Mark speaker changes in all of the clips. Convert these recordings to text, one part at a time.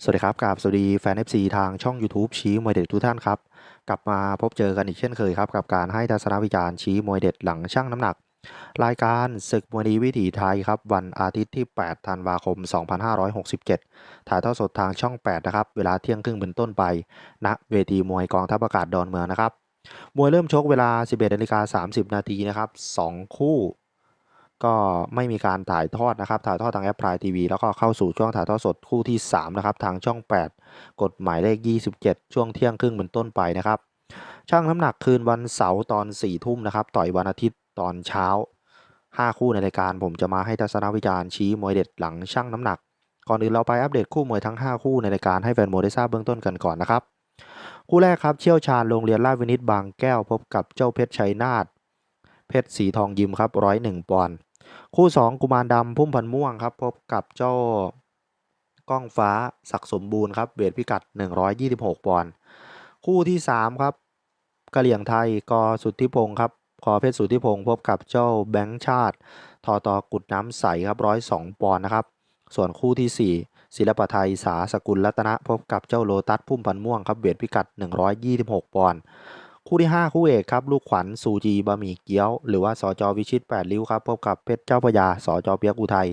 Speaker 1: สวัสดีครับกราบสวัสดีแฟน FC ทางช่อง YouTube ชี้มวยเด็ดทุกท่านครับ กลับมาพบเจอกันอีกเช่นเคยครับ กับการให้ทัศนวิจารณ์ชี้มวยเด็ดหลังช่างน้ำหนัก รายการศึกมวยดีวิถีไทยครับ วันอาทิตย์ที่ 8 ธันวาคม 2567 ถ่ายทอดสดทางช่อง 8 นะครับ เวลาเที่ยงครึ่งเป็นต้นไปณเวทีมวยกองทัพอากาศดอนเมืองนะครับมวยเริ่มชกเวลา 11นาฬิกา30 นาทีนะครับ 2 คู่ ก็ไม่มีการถ่ายทอดนะครับ ถ่ายทอดทางแอปพลายทีวีแล้วก็เข้าสู่ช่วงถ่ายทอดสดคู่ที่ 3 นะครับ ทางช่อง 8 กฎหมายเลข 27 ช่วงเที่ยงครึ่งเป็นต้นไปนะครับ ช่างน้ำหนักคืนวันเสาร์ตอน4ทุ่มนะครับ ต่อยวันอาทิตย์ตอนเช้า 5 คู่ในรายการผมจะมาให้ทัศนวิจารณ์ชี้มวยเด็ดหลังช่างน้ำหนัก ก่อนอื่นเราไปอัปเดตคู่มวยทั้ง 5 คู่ในรายการให้แฟนมวยได้ทราบเบื้องต้นกันก่อนนะครับ คู่แรกครับเชี่ยวชาญโรงเรียนราชวินิตบางแก้วพบกับเจ้าเพชรชัยนาทเพชรสีทองยิมครับร้อยหนึ่งปอนด์ คู่ 2 กุมารดำพุ่มพันม่วงครับ พบกับเจ้าก้องฟ้าศักสมบูรณ์ครับเวทพิกัด 126 ปอนด์คู่ที่ 3 ครับกะเหลี่ยงไทยกอสุทธิพงศ์ครับกอเพชรสุทธิพงศ์พบกับเจ้าแบงค์ชาติทอตอกุดน้ำใสครับ102ปอนด์นะครับ ส่วนคู่ที่ 4 ศิลปะไทยสาสกุลรัตนะ พบกับเจ้าโลตัสพุ่มพันม่วงครับเวทพิกัด 126 ปอนด์ คู่ที่ 5 คู่เอกครับลูกขวัญซูจีบะหมี่เกี๊ยว หรือว่าสจวิชิต 8 ริ้วครับพบกับเพชรเจ้าพยาสจเปียกอุทัย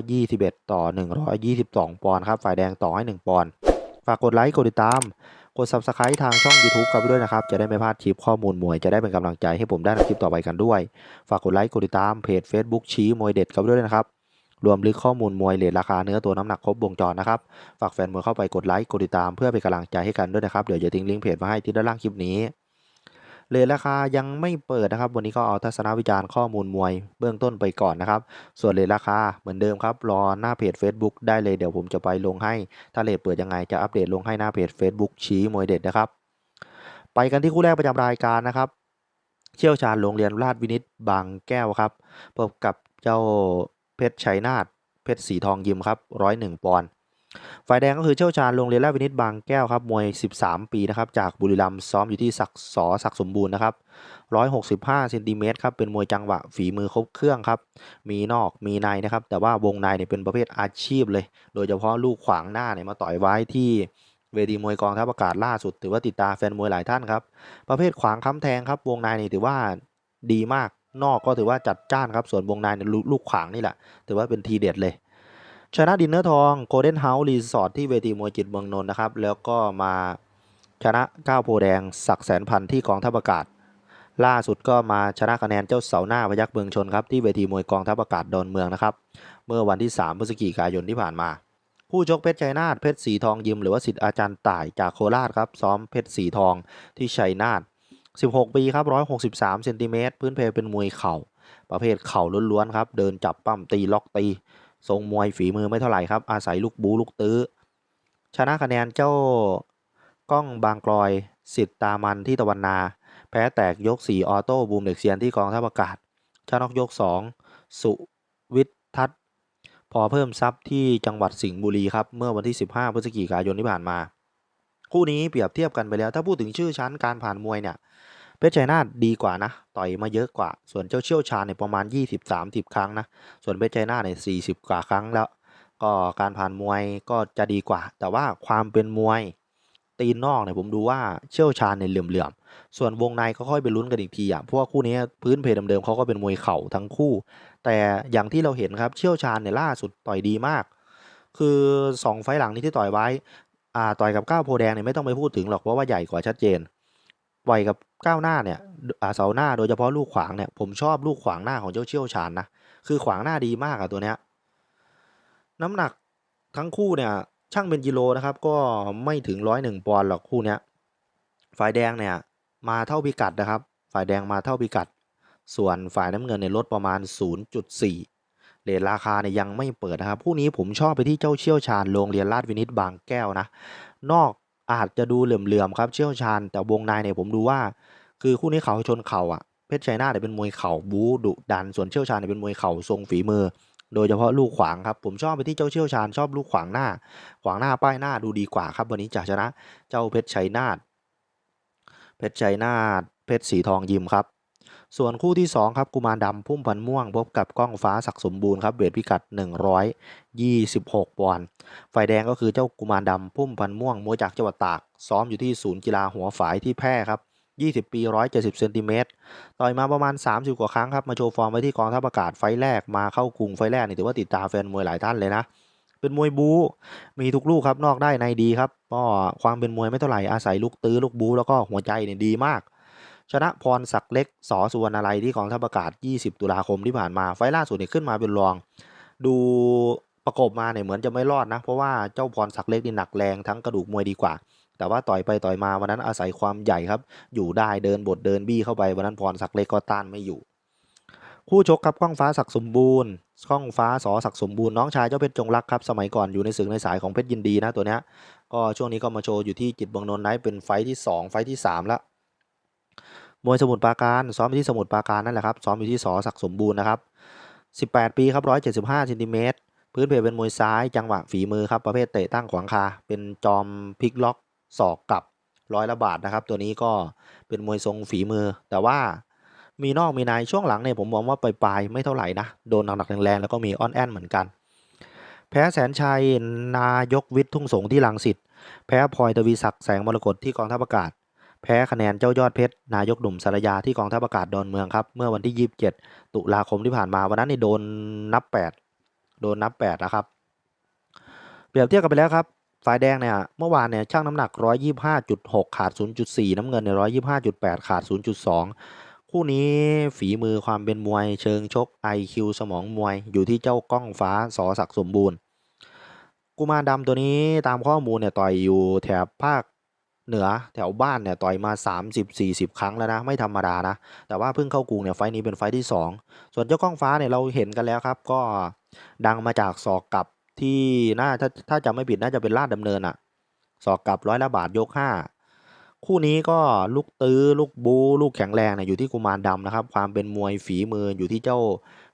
Speaker 1: 121 ต่อ 122 ปอนด์ครับฝ่ายแดงต่อให้ 1 ปอนด์ฝากกดไลค์กดติดตาม กด subscribe ทางช่อง YouTube กันด้วยนะครับ จะได้ไม่พลาดคลิปข้อมูลมวย จะได้เป็นกำลังใจให้ผมได้ในคลิปต่อไปกันด้วย ฝากกดไลค์กดติดตามเพจ Facebook ชี้มวยเด็ดกันด้วยนะครับรวมลึกข้อมูลมวยเลทราคาเนื้อตัวน้ำหนักครบวงจรนะครับ ฝากแฟนมวยเข้าไปกดไลค์กดติดตามเพื่อเป็นกำลังใจให้กันด้วยนะครับ เดี๋ยวจะทิ้งลิงก์เพจมาให้ที่ด้านล่างคลิปนี้ เลทราคายังไม่เปิดนะครับ วันนี้ก็เอาทัศนวิจารณ์ข้อมูลมวยเบื้องต้นไปก่อนนะครับ ส่วนเลทราคาเหมือนเดิมครับรอหน้าเพจ Facebook ได้เลยเดี๋ยวผมจะไปลงให้ ถ้าเลทเปิดยังไงจะอัปเดตลงให้หน้าเพจ Facebook ชี้มวยเด็ดนะครับ ไปกันที่คู่แรกประจำรายการนะครับ เชี่ยวชาญโรงเรียนราชวินิตบางแก้วครับพบกับเจ้าเพชรชัยนาทเพชรสีทองยิมครับร้อยหนึ่งปอนด์ ฝ่ายแดงก็คือเชี่ยวชาญโรงเรียนราชวินิตบางแก้วครับมวย 13 ปีนะครับจากบุรีรัมย์ซ้อมอยู่ที่ศักดิ์สอศักดิ์สมบูรณ์นะครับ165เซนติเมตรครับเป็นมวยจังหวะฝีมือครบเครื่องครับมีนอกมีในนะครับแต่ว่าวงในเนี่ยเป็นประเภทอาชีพเลย โดยเฉพาะลูกขวางหน้าเนี่ยมาต่อยไว้ที่เวทีมวยกองทัพอากาศล่าสุด ถือว่าติดตาแฟนมวยหลายท่านครับ ประเภทขวางค้ำแทงครับ วงในนี่ถือว่าดีมาก นอกก็ถือว่าจัดจ้านครับ ส่วนวงในเนี่ยลูกขวางนี่แหละ ถือว่าเป็นทีเด็ดเลย ชนะดินเนอร์ทองโกลเด้นเฮาส์รีสอร์ทที่เวทีมวยจิตเมืองนนท์นะครับ แล้วก็มาชนะก้าวโพแดงศักแสนพันที่กองทัพอากาศ ล่าสุดก็มาชนะคะแนนเจ้าเสาหน้าพยักเมืองชนครับที่เวทีมวยกองทัพอากาศดอนเมืองนะครับเมื่อวันที่ 3 พฤศจิกายนที่ผ่านมาผู้ชกเพชรชัยนาทเพชรสีทองยิมหรือว่าสิทธิ์อาจารย์ต่ายจากโคราชครับซ้อมเพชรสีทองที่ชัยนาท16 ปีครับ163เซนติเมตรพื้นเพเป็นมวยเข่า ประเภทเข่าล้วนๆครับเดินจับปั้มตีล็อกตี ทรงมวยฝีมือไม่เท่าไหร่ครับ อาศัยลูกบูลูกตื้อ ชนะคะแนนเจ้าก้องบางกลอยสิทธิ์ตามันที่ตะวันนา แพ้แตกยก 4 ออโต้บูมเด็กเซียนที่กองทัพอากาศชนะนอกยก 2 สุวิททัศน์พอเพิ่มทรัพย์ที่จังหวัดสิงห์บุรีครับเมื่อวันที่ 15 พฤศจิกายนที่ผ่านมา คู่นี้เปรียบเทียบกันไปแล้ว ถ้าพูดถึงชื่อชั้นการผ่านมวยเนี่ย เพชรชัยนาทดีกว่านะ ต่อยมาเยอะกว่า ส่วนเจ้าเชี่ยวชาญเนี่ยประมาณ 20-30 ครั้งนะ ส่วนเพชรชัยนาทเนี่ย40 กว่าครั้งแล้ว ก็การผ่านมวยก็จะดีกว่า แต่ว่าความเป็นมวยตีนนอกเนี่ยผมดูว่าเชี่ยวชาญในเหลื่อมๆ ส่วนวงในก็ค่อยไปลุ้นกันอีกทีอะ เพราะว่าคู่นี้พื้นเพเดิมๆเขาก็เป็นมวยเข่าทั้งคู่ แต่อย่างที่เราเห็นครับเชี่ยวชาญเนี่ยล่าสุดต่อยดีมาก คือ 2 ไฟหลังนี้ที่ต่อยไว้ อ่าต่อยกับก้าวโพแดงเนี่ยไม่ต้องไปพูดถึงหรอกเพราะว่าใหญ่กว่าชัดเจน ต่อยกับก้าวหน้าเนี่ยเสาหน้าโดยเฉพาะลูกขวางเนี่ยผมชอบลูกขวางหน้าของเจ้าเชี่ยวชาญนะคือขวางหน้าดีมากอะตัวเนี้ยน้ำหนักทั้งคู่เนี่ยช่างเป็นกิโลนะครับก็ไม่ถึงร้อยหนึ่งปอนด์หรอกคู่เนี้ยฝ่ายแดงเนี่ยมาเท่าพิกัดนะครับ ฝ่ายแดงมาเท่าพิกัด ส่วนฝ่ายน้ำเงินเนี่ยลดประมาณ 0.4เรทราคาเนี่ยยังไม่เปิดนะครับ คู่นี้ผมชอบไปที่เจ้าเชี่ยวชาญโรงเรียนราชวินิตบางแก้วนะ นอก อาจจะดูเหลื่อมๆครับเชี่ยวชาญ แต่วงในเนี่ยผมดูว่า คือคู่นี้เขาชนเข่าอะเพชรชัยนาเนี่ยเป็นมวยเข่าบู๊ดุดันส่วนเชี่ยวชาญเนี่ยเป็นมวยเข่าทรงฝีมือ โดยเฉพาะลูกขวางครับ ผมชอบไปที่เจ้าเชี่ยวชาญชอบลูกขวางหน้า ขวางหน้าป้ายหน้าดูดีกว่าครับ วันนี้จะชนะเจ้าเพชรชัยนาทเพชรชัยนาทเพชรสีทองยิมครับ ส่วนคู่ที่ 2 ครับกุมารดำพุ่มพันม่วง พบกับกล้องฟ้าศักสมบูรณ์ครับเวทพิกัด 126ปอนด์ฝ่ายแดงก็คือเจ้ากุมารดำพุ่มพันม่วงมวยจากจังหวัดตาก ซ้อมอยู่ที่ศูนย์กีฬาหัวฝายที่แพร่ครับ20 ปี 170เซนติเมตรต่อยมาประมาณ 30 กว่าครั้งครับ มาโชว์ฟอร์มไว้ที่กองทัพอากาศไฟแรกมาเข้ากรุงไฟแรกนี่ถือว่าติดตาแฟนมวยหลายท่านเลยนะ เป็นมวยบูมีทุกลูกครับนอกได้ในดีครับก็ความเป็นมวยไม่เท่าไหร่อาศัยลูกตื้อลูกบูแล้วก็หัวใจเนี่ยดีมาก ชนะพรศักเล็กสอสุวรรณอะไรที่กองทัพอากาศ 20 ตุลาคมที่ผ่านมาไฟล่าสุดเนี่ยขึ้นมาเป็นรอง ดูประกบมาเนี่ยเหมือนจะไม่รอดนะ เพราะว่าเจ้าพรศักเล็กนี่หนักแรงทั้งกระดูกมวยดีกว่า แต่ว่าต่อยไปต่อยมาวันนั้นอาศัยความใหญ่ครับ อยู่ได้เดินบทเดินบี้เข้าไปวันนั้นพรศักเล็กก็ต้านไม่อยู่ คู่ชกครับก้องฟ้าศักสมบูรณ์ก้องฟ้าสอศักสมบูรณ์น้องชายเจ้าเพชรจงรักครับสมัยก่อนอยู่ในศึกในสายของเพชรยินดีนะตัวเนี้ยก็ช่วงนี้ก็มาโชว์อยู่ที่จิตรเมืองนนท์ไนท์เป็นไฟที่ 2 ไฟท์ที่3แล้ว มวยสมุทรปราการซ้อมอยู่ที่สมุทรปราการนั่นแหละครับซ้อมอยู่ที่สอศักดิ์สมบูรณ์นะครับ 18 ปีครับ 175เซนติเมตรพื้นเพเป็นมวยซ้ายจังหวะฝีมือครับประเภทเตะตั้งขวางคา เป็นจอมพลิกล็อกศอกกลับร้อยละบาทนะครับ ตัวนี้ก็เป็นมวยทรงฝีมือ แต่ว่ามีนอกมีในช่วงหลังเนี่ยผมมองว่าปลายๆไม่เท่าไหร่นะโดนหนักๆแรงๆแล้วก็มีอ้อนแอนเหมือนกัน แพ้แสนชัยนายกวิทย์ทุ่งสงที่ลังสิตแพ้พลอยตวีศักดิ์แสงมรกตที่กองทัพอากาศ แพ้คะแนนเจ้ายอดเพชรนายกหนุ่มสารยาที่กองทัพอากาศดอนเมืองครับ เมื่อวันที่ 27 ตุลาคมที่ผ่านมาวันนั้นนี่โดนนับ 8 โดนนับ8นะครับ เปรียบเทียบกันไปแล้วครับฝ่ายแดงเนี่ยเมื่อวานเนี่ยช่างน้ำหนัก 125.6 ขาด 0.4 น้ำเงินเนี่ย125.8 ขาด 0.2 คู่นี้ฝีมือความเป็นมวยเชิงชก IQ สมองมวยอยู่ที่เจ้าก้องฟ้าสอศักดิ์สมบูรณ์ กุมารดำตัวนี้ตามข้อมูลเนี่ยต่อยอยู่แถบภาค เหนือแถวบ้านเนี่ยต่อยมา 30-40 ครั้งแล้วนะ ไม่ธรรมดานะ แต่ว่าเพิ่งเข้ากรุงเนี่ยไฟนี้เป็นไฟที่ 2 ส่วนเจ้าก้องฟ้าเนี่ยเราเห็นกันแล้วครับ ก็ดังมาจากศอกกลับที่น่าถ้าถ้าจำไม่ผิดน่าจะเป็นลาดดำเนินอะศอกกลับร้อยละบาทยก 5 คู่นี้ก็ลูกตื้อลูกบูลูกแข็งแรงเนี่ยอยู่ที่กุมารดำนะครับ ความเป็นมวยฝีมืออยู่ที่เจ้า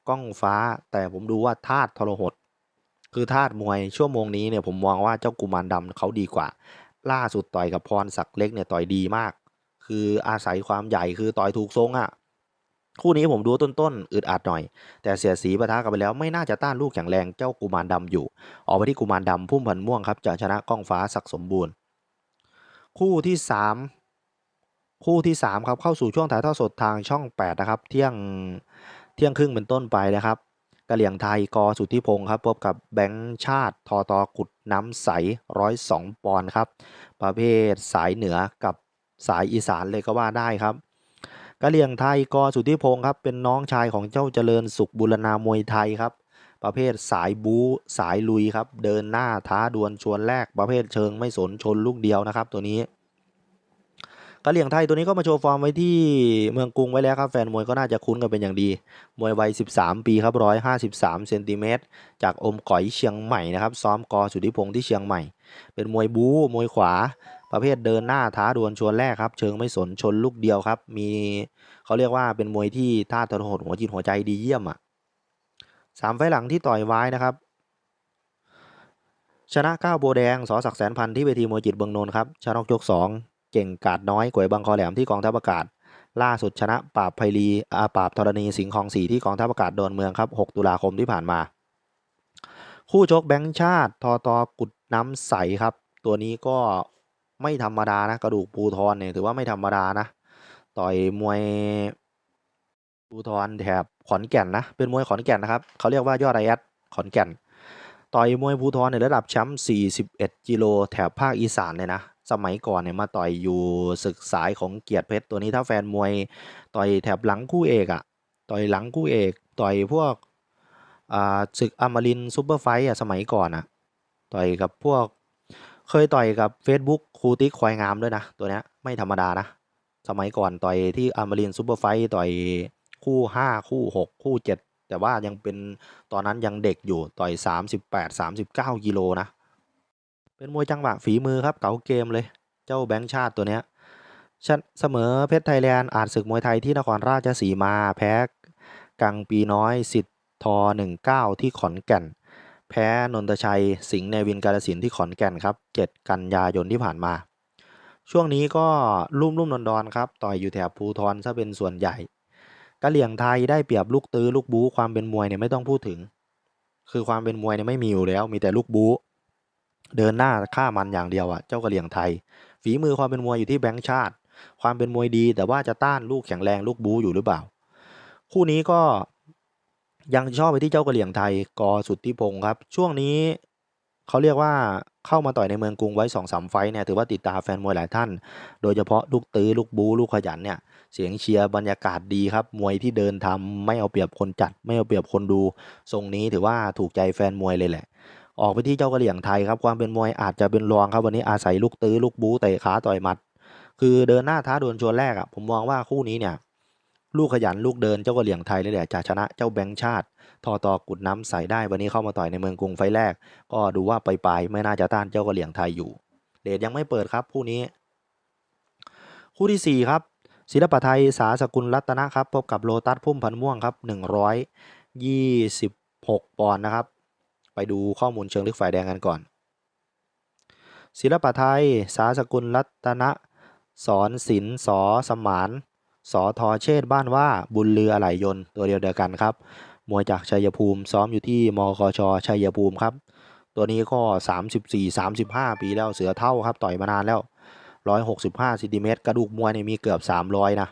Speaker 1: ก้องฟ้า แต่ผมดูว่าธาตุทรหดคือธาตุมวยชั่วโมงนี้เนี่ยผมมองว่าเจ้ากุมารดำเขาดีกว่า ล่าสุดต่อยกับพรศักดิ์เล็กเนี่ยต่อยดีมาก คืออาศัยความใหญ่คือต่อยถูกทรงอะ่ะคู่นี้ผมดูต้นๆอึดอัดหน่อย แต่เสียสีปะทะกันไปแล้วไม่น่าจะต้านลูกแข็งแรงเจ้ากุมารดำอยู่ ออกไปที่กุมารดำพุ่มพันม่วงครับจะชนะก้องฟ้าศักสมบูรณ์ คู่ที่สามคู่ที่สามครับเข้าสู่ช่วงถ่ายทอดสดทางช่อง 8 นะครับ เที่ยงเที่ยงครึ่งเป็นต้นไปนะครับ กะเหลี่ยงไทยกอสุทธิพงศ์ครับพบกับแบงค์ชาติทอตอกุดน้ำใสร้อยสองปอนด์ครับ ประเภทสายเหนือกับสายอีสานเลยก็ว่าได้ครับกะเหลี่ยงไทยกอสุทธิพงศ์ครับเป็นน้องชายของเจ้าเจริญสุขบุรณามวยไทยครับ ประเภทสายบู๊สายลุยครับ เดินหน้าท้าดวลชวนแรกประเภทเชิงไม่สนชนลูกเดียวนะครับ ตัวนี้ กะเหลี่ยงไทยตัวนี้ก็มาโชว์ฟอร์มไว้ที่เมืองกรุงไว้แล้วครับ แฟนมวยก็น่าจะคุ้นกันเป็นอย่างดี มวยวัย 13 ปีครับ 153เซนติเมตรจากอมก๋อยเชียงใหม่นะครับ ซ้อมกอสุทธิพงศ์ที่เชียงใหม่ เป็นมวยบู๊มวยขวา ประเภทเดินหน้าท้าดวลชวนแรกครับ เชิงไม่สนชนลูกเดียวครับ มีเขาเรียกว่าเป็นมวยที่ท่าทรหดหัวจิตหัวใจดีเยี่ยมอะสามไฟหลังที่ต่อยไว้นะครับชนะก้าโบแดงสอศักแสนพันธ์ที่เวทีมวยจิตเบืองนนท์ครับชนะนกยก2 เก่งกาดน้อยกวยบางคอแหลมที่กองทัพอากาศ ล่าสุดชนะปราบไพรีอาปราบธรณีสิงห์คลองสีที่กองทัพอากาศดอนเมืองครับ 6 ตุลาคมที่ผ่านมา คู่ชกแบงค์ชาติทอตอกุดน้ำใสครับ ตัวนี้ก็ไม่ธรรมดานะกระดูกปูทอนเนี่ยถือว่าไม่ธรรมดานะ ต่อยมวยปูทอนแถบขอนแก่นนะเป็นมวยขอนแก่นนะครับเขาเรียกว่ายอดไรแอดขอนแก่นต่อยมวยภูทรในระดับแชมป์41 กิโลแถบภาคอีสานเลยนะ สมัยก่อนเนี่ยมาต่อยอยู่ศึกสายของเกียรติเพชรตัวนี้ถ้าแฟนมวยต่อยแถบหลังคู่เอกอะต่อยหลังคู่เอก ต่อยพวกอ่าศึกอมรินซูเปอร์ไฟท์อะสมัยก่อนอะต่อยกับพวก เคยต่อยกับ Facebook ครูติ๊กควายงามด้วยนะตัวเนี้ยไม่ธรรมดานะ สมัยก่อนต่อยที่อมรินซูเปอร์ไฟท์ต่อยคู่ 5 คู่ 6 คู่ 7 แต่ว่ายังเป็นตอนนั้นยังเด็กอยู่ต่อย 38 39กิโลนะ เป็นมวยจังหวะฝีมือครับเก๋าเกมเลย เจ้าแบงค์ชาติตัวเนี้ยชนเสมอเพชรไทยแลนด์อาจศึกมวยไทยที่นครราชสีมาแพ้กังปีน้อยสิทธิ์ทอ19 ที่ขอนแก่น แพ้นนทชัย สิงห์เนวินกาลสินที่ขอนแก่นครับ 7 กันยายนที่ผ่านมา ช่วงนี้ก็รุ่มรุ่มดอนดอนครับ ต่อยอยู่แถบภูทรซะเป็นส่วนใหญ่กะเหลี่ยงไทยได้เปรียบลูกตื้อลูกบู๊ความเป็นมวยเนี่ยไม่ต้องพูดถึง คือความเป็นมวยเนี่ยไม่มีอยู่แล้ว มีแต่ลูกบู๊ เดินหน้าฆ่ามันอย่างเดียวอะเจ้ากระเหลี่ยงไทย ฝีมือความเป็นมวยอยู่ที่แบงค์ชาติ ความเป็นมวยดีแต่ว่าจะต้านลูกแข็งแรงลูกบู๊อยู่หรือเปล่า คู่นี้ก็ยังชอบไปที่เจ้ากระเหลี่ยงไทยกอสุทธิพงศ์ครับ ช่วงนี้เขาเรียกว่าเข้ามาต่อยในเมืองกรุงไว้สองสามไฟเนี่ยถือว่าติดตาแฟนมวยหลายท่าน โดยเฉพาะลูกตื้อลูกบู๊ลูกขยันเนี่ยเสียงเชียร์บรรยากาศดีครับ มวยที่เดินทำไม่เอาเปรียบคนจัด ไม่เอาเปรียบคนดู ทรงนี้ถือว่าถูกใจแฟนมวยเลยแหละ ออกไปที่เจ้ากระเหลี่ยงไทยครับความเป็นมวยอาจจะเป็นรองครับวันนี้อาศัยลูกตื้อลูกบู๊เตะขาต่อยหมัด คือเดินหน้าท้าดวลชวนแรกอะผมมองว่าคู่นี้เนี่ยลูกขยันลูกเดินเจ้ากระเหลี่ยงไทยเลยแหละจะชนะเจ้าแบงค์ชาติ ทอตอกุดน้ำใสได้วันนี้เข้ามาต่อยในเมืองกรุงไฟแรก ก็ดูว่าไปลายไม่น่าจะต้านเจ้ากระเหลี่ยงไทยอยู่ เดชยังไม่เปิดครับคู่นี้ คู่ที่สี่ครับ ศิลปะไทยสาสกุลรัตนะครับพบกับโลตัสพุ่มพันม่วงครับ126ปอนด์นะครับ ไปดูข้อมูลเชิงลึกฝ่ายแดงกันก่อน ศิลปะไทย สาสกุลรัตนะสอนศิลป์สอสมานสอทอเชษบ้านว่าบุญเรืออะไหลยนต์ตัวเดียวเดียวกันครับ มวยจากชัยภูมิซ้อมอยู่ที่มคชชัยภูมิครับ ตัวนี้ก็ 34-35 ปีแล้วเสือเท่าครับ ต่อยมานานแล้ว 165ซนติเมตรกระดูกมวยเนี่ยมีเกือบ 300 นะ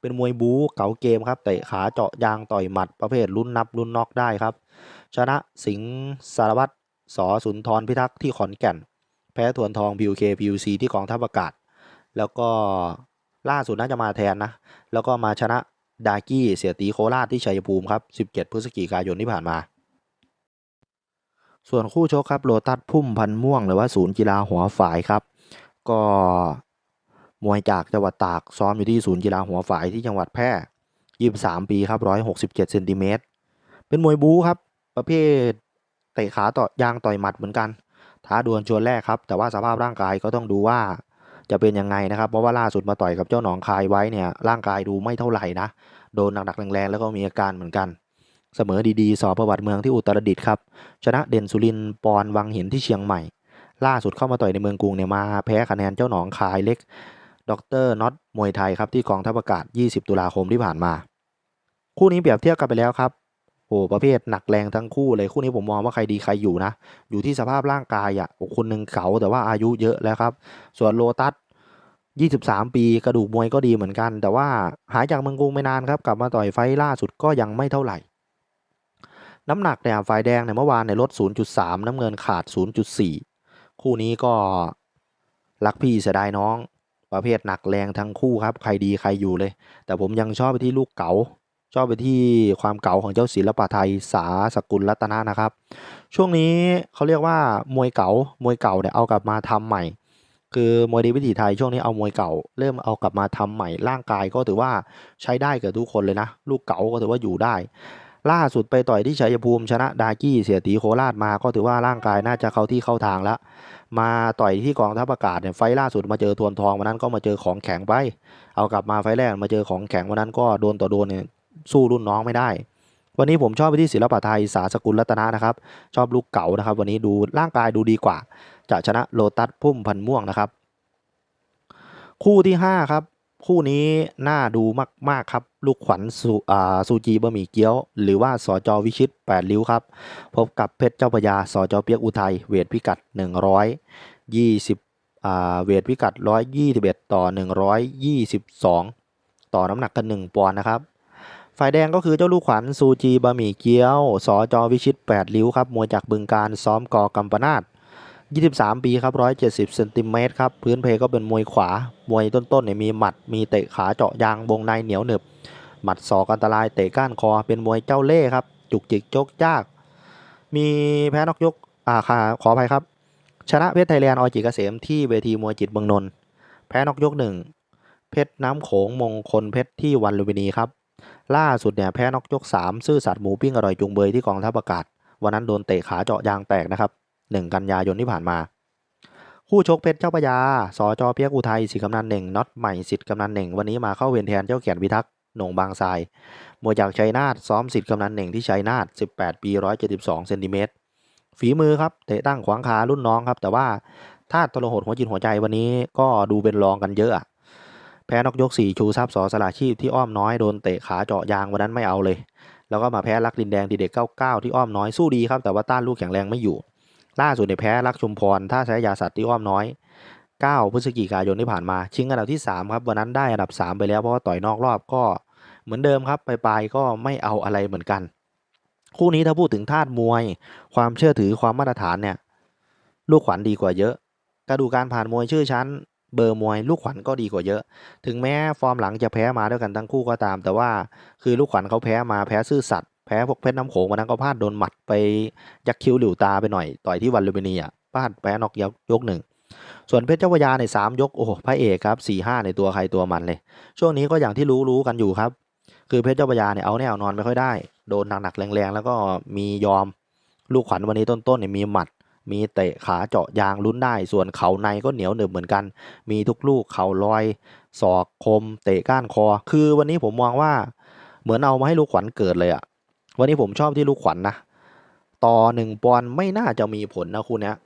Speaker 1: เป็นมวยบู๊เก๋าเกมครับเตะขาเจาะยางต่อยหมัดประเภทลุ้นนับลุ้นน็อกได้ครับ ชนะสิงห์สารวัตรสอสุนทรพิทักษ์ที่ขอนแก่น แพ้ทวนทอง PUK PUC ที่กองทัพอากาศ แล้วก็ล่าสุดน่าจะมาแทนนะ แล้วก็มาชนะดากี้เสียตีโคราชที่ชัยภูมิครับ 17 พฤศจิกายนที่ผ่านมา ส่วนคู่ชกครับโลตัสพุ่มพันม่วง หรือว่าศูนย์กีฬาหัวฝายครับ ก็มวยจากจังหวัดตากซ้อมอยู่ที่ศูนย์กีฬาหัวฝายที่จังหวัดแพร่ 23 ปีครับ 167เซนติเมตรเป็นมวยบู๊ครับ ประเภทเตะขาต่อยางต่อยหมัดเหมือนกัน ท้าดวลชวนแรกครับ แต่ว่าสภาพร่างกายก็ต้องดูว่าจะเป็นยังไงนะครับ เพราะว่าล่าสุดมาต่อยกับเจ้าหนองคายไว้เนี่ย ร่างกายดูไม่เท่าไหร่นะ โดนหนักๆแรงๆ แล้วก็มีอาการเหมือนกัน เสมอดีๆ สอบประวัติเมืองที่อุตรดิตถ์ครับ ชนะเด่นสุรินทร์ปอนวังหินที่เชียงใหม่ ล่าสุดเข้ามาต่อยในเมืองกรุงเนี่ยมาแพ้คะแนนเจ้าหนองคายเล็ก ดรน็อตมวยไทยครับที่กองทัพอากาศ 20 ตุลาคมที่ผ่านมา คู่นี้เปรียบเทียบกันไปแล้วครับ โอ้ประเภทหนักแรงทั้งคู่เลยคู่นี้ผมมองว่าใครดีใครอยู่นะ อยู่ที่สภาพร่างกายอะโอ้คนหนึ่งเก่าแต่ว่าอายุเยอะแล้วครับ ส่วนโลตัส23 ปีกระดูกมวยก็ดีเหมือนกัน แต่ว่าหายจากเมืองกรุงไม่นานครับ กลับมาต่อยไฟล์ล่าสุดก็ยังไม่เท่าไหร่ น้ำหนักเนี่ยฝ่ายแดงเนี่ยเมื่อวานเนี่ยลด 0.3 น้ำเงินขาด 0.4 คู่นี้ก็รักพี่เสียดายน้อง ประเภทหนักแรงทั้งคู่ครับ ใครดีใครอยู่เลย แต่ผมยังชอบไปที่ลูกเก๋า ชอบไปที่ความเก๋าของเจ้าศิลปะไทยสาสกุลรัตนะนะครับ ช่วงนี้เขาเรียกว่ามวยเก๋ามวยเก่าเนี่ยเอากลับมาทำใหม่ คือมวยดีวิถีไทยช่วงนี้เอามวยเก่า เริ่มเอากลับมาทำใหม่ ร่างกายก็ถือว่าใช้ได้กับทุกคนเลยนะ ลูกเก๋าก็ถือว่าอยู่ได้ ล่าสุดไปต่อยที่ชัยภูมิชนะดากี้เสียตีโคราชมาก็ถือว่าร่างกายน่าจะเข้าที่เข้าทางแล้วมาต่อยที่กองทัพอากาศเนี่ยไฟล่าสุดมาเจอทวนทองวันนั้นก็มาเจอของแข็งไป เอากลับมาไฟแรกมาเจอของแข็งวันนั้นก็โดนต่อโดนเนี่ย สู้รุ่นน้องไม่ได้ วันนี้ผมชอบไปที่ศิลปะไทยสาสกุลรัตนะนะครับ ชอบลูกเก่านะครับ วันนี้ดูร่างกายดูดีกว่า จะชนะโลตัสพุ่มพันม่วงนะครับ คู่ที่ 5 ครับ คู่นี้น่าดูมากๆครับ ลูกขวัญสุอ่าซูจีบะหมี่เกี๊ยว หรือว่าสจวิชิต8ริ้วครับ พบกับเพชรเจ้าพยาสจเปียกอุทัยเวทพิกัด 120อ่าเวทพิกัด 121 ต่อ 122 ต่อน้ำหนักกัน 1 ปอนด์นะครับ ฝ่ายแดงก็คือเจ้าลูกขวัญซูจีบะหมี่เกี๊ยวสจวิชิต 8 ริ้วครับมวยจากบึงการซ้อมกอกัมปนาต23 ปีครับ170เซนติเมตรครับพื้นเพก็เป็นมวยขวามวยต้นๆเนี่ยมีหมัดมีเตะขาเจาะยางวงในเหนียวหนึบ หมัดศอกอันตรายเตะก้านคอเป็นมวยเจ้าเล่ห์ครับ จุกจิกโจกยาก มีแพ้นอกยกอ่าค่ะขออภัยครับ ชนะเพชรไทยแลนด์ออจิตเกษมที่เวทีมวยจิตเมืองนนท์แพ้นอกยกหนึ่งเพชรน้ำโขงมงคลเพชรที่วันลุมพินีครับ ล่าสุดเนี่ยแพ้นอกยก 3 ซื่อสัตย์หมูปิ้งอร่อยจุงเบยที่กองทัพอากาศ วันนั้นโดนเตะขาเจาะยางแตกนะครับ 1 กันยายนที่ผ่านมา คู่ชกเพชรเจ้าพยาสจเปียกอุทัยสิทธิ์กำนันหนึ่งน็อตใหม่สิทธิ์กำนันหนึ่งวันนี้มาเข้าเวรแทนเจ้าเกียรติพิทักษ์หนงบางทรายมวยจากชัยนาทซ้อมสิทธิ์กำนันหนึ่งที่ชัยนาท18 ปี 172เซนติเมตรฝีมือครับเตะตั้งขวางขารุ่นน้องครับ แต่ว่าถ้าตลโหดหัวจิตหัวใจวันนี้ก็ดูเป็นรองกันเยอะ พพ้นอกยกสี่ชูทรัพย์สอสละชีพที่อ้อมน้อยโดนเตะขาเจาะยางวันนั้นไม่เอาเลย แล้วก็มาแพ้รักดินแดงทีเด็ก99 ที่อ้อมน้อยสู้ดีครับแต่ว่าต้านลูกแข็งแรงไม่อยู่ ล่าสุดเนี่ยแพ้รักชุมพรท่าใช้ยาสัตว์ที่อ้อมน้อย 9 พฤศจิกายนที่ผ่านมา ชิงอันดับที่ 3 ครับวันนั้นได้อันดับ 3 ไปแล้วเพราะว่าต่อยนอกรอบก็เหมือนเดิมครับไปลายก็ไม่เอาอะไรเหมือนกัน คู่นี้ถ้าพูดถึงธาตุมวย ความเชื่อถือความมาตรฐานเนี่ยลูกขวัญดีกว่าเยอะ กระดูการผ่านมวยชื่อชั้น เบอร์มวยลูกขวัญก็ดีกว่าเยอะ ถึงแม้ฟอร์มหลังจะแพ้มาด้วยกันทั้งคู่ก็ตาม แต่ว่าคือลูกขวัญเขาแพ้มาแพ้ซื่อสัตย์แพ้พวกเพชรน้ำโขงวันนั้นก็พลาดโดนหมัดไปยักคิ้วหลิวตาไปหน่อย ต่อยที่วันลูมินีอะพลาดแพ้นอกยกยกหนึ่งส่วนเพชรเจ้าพยาในสามยกโอ้โหพระเอกครับสี่ห้าในตัวใครตัวมันเลย ช่วงนี้ก็อย่างที่รู้รู้กันอยู่ครับ คือเพชรเจ้าพยาเนี่ยเอาแนวนอนไม่ค่อยได้ โดนหนักๆแรงๆ แล้วก็มียอมลูกขวัญวันนี้ต้นๆเนี่ยมีหมัด มีเตะขาเจาะยางลุ้นได้ ส่วนเข่าในก็เหนียวหนึบเหมือนกัน มีทุกลูกเข่าลอยศอกคม เตะก้านคอ คือวันนี้ผมมองว่า เหมือนเอามาให้ลูกขวัญเกิดเลยอะวันนี้ผมชอบที่ลูกขวัญนะต่อหนึ่งปอนไม่น่าจะมีผลนะคู่เนี้ย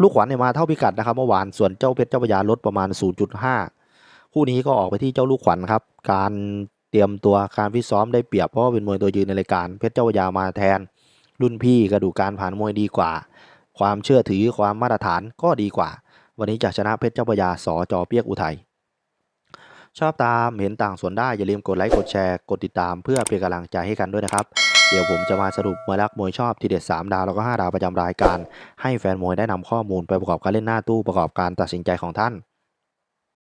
Speaker 1: ลูกขวัญเนี่ยมาเท่าพิกัดนะครับเมื่อวานส่วนเจ้าเพชรเจ้าพระยาลดประมาณ 0.5 คู่นี้ก็ออกไปที่เจ้าลูกขวัญครับ การเตรียมตัวการฟิตซ้อมได้เปรียบเพราะว่าเป็นมวยตัวยืนในรายการเพชรเจ้าพระยามาแทน รุ่นพี่กระดูกการผ่านมวยดีกว่า ความเชื่อถือความมาตรฐานก็ดีกว่า วันนี้จะชนะเพชรเจ้าพยาสอจอเปียกอุทัยชอบตามเห็นต่างส่วนได้ อย่าลืมกดไลค์กดแชร์กดติดตามเพื่อเป็นกำลังใจให้กันด้วยนะครับ เดี๋ยวผมจะมาสรุปมวยรักมวยชอบทีเด็ด 3 ดาวแล้วก็ 5 ดาวประจำรายการ ให้แฟนมวยได้นำข้อมูลไปประกอบการเล่นหน้าตู้ประกอบการตัดสินใจของท่าน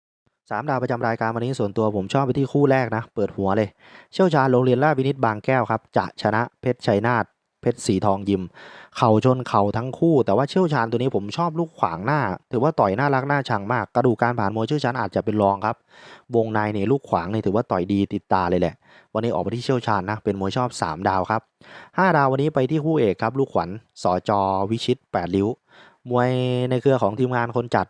Speaker 1: 3ดาวประจำรายการวันนี้ส่วนตัวผมชอบไปที่คู่แรกนะ เปิดหัวเลย เชี่ยวชาญโรงเรียนราชวินิตบางแก้วครับ จะชนะเพชรชัยนาท เพชรสีทองยิม เข่าชนเข่าทั้งคู่ แต่ว่าเชี่ยวชาญตัวนี้ผมชอบลูกขวางหน้า ถือว่าต่อยน่ารักน่าชังมาก กระดูกการผ่านมวยเชี่ยวชาญอาจจะเป็นรองครับ วงในเนี่ยลูกขวางเนี่ยถือว่าต่อยดีติดตาเลยแหละ วันนี้ออกไปที่เชี่ยวชาญนะ เป็นมวยชอบ 3 ดาวครับ 5 ดาววันนี้ไปที่คู่เอกครับ ลูกขวัญสอจอวิชิต8ริ้ว มวยในเครือของทีมงานคนจัด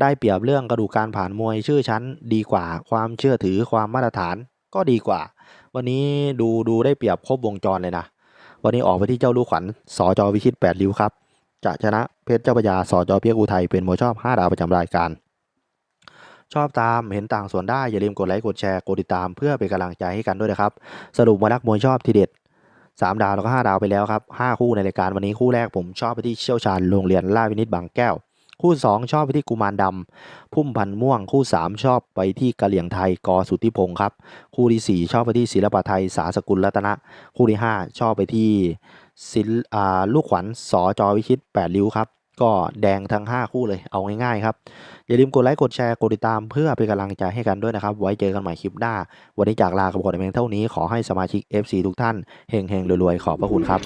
Speaker 1: ได้เปรียบเรื่องกระดูกการผ่านมวยชื่อชั้นดีกว่า ความเชื่อถือความมาตรฐานก็ดีกว่า วันนี้ดูดูได้เปรียบครบวงจรเลยนะ วันนี้ออกไปที่เจ้าลูกขวัญสอจอวิชิต8ริ้วครับ จะชนะเพชรเจ้าพยาสอจอเพียกอุทัยเป็นมวยชอบ 5 ดาวประจำรายการ ชอบตามเห็นต่างส่วนได้อย่าลืมกดไลค์กดแชร์กดติดตามเพื่อเป็นกำลังใจให้กันด้วยนะครับ สรุปมารักมวยชอบทีเด็ด3 ดาวแล้วก็5ดาวไปแล้วครับ5คู่ในรายการวันนี้คู่แรกผมชอบไปที่เชี่ยวชาญโรงเรียนราชวินิตบางแก้ว คู่ 2 ชอบไปที่กุมารดำพุ่มพันม่วง คู่ 3 ชอบไปที่กะเหลี่ยงไทยกอสุทธิพงศ์ครับ คู่ที่ 4 ชอบไปที่ศิลปะไทยสาสกุลรัตนะ คู่ที่ 5 ชอบไปที่ศิลลูกขวัญสอจอวิชิต8ริ้วครับก็แดงทั้ง 5 คู่เลยเอาง่ายๆครับ อย่าลืมกดไลค์กดแชร์กดติดตามเพื่อเป็นกำลังใจให้กันด้วยนะครับ ไว้เจอกันใหม่คลิปหน้า วันนี้จากลากับกดเพียงเท่านี้ขอให้สมาชิก FC ทุกท่านเฮงๆรวยๆ ขอบพระคุณครับ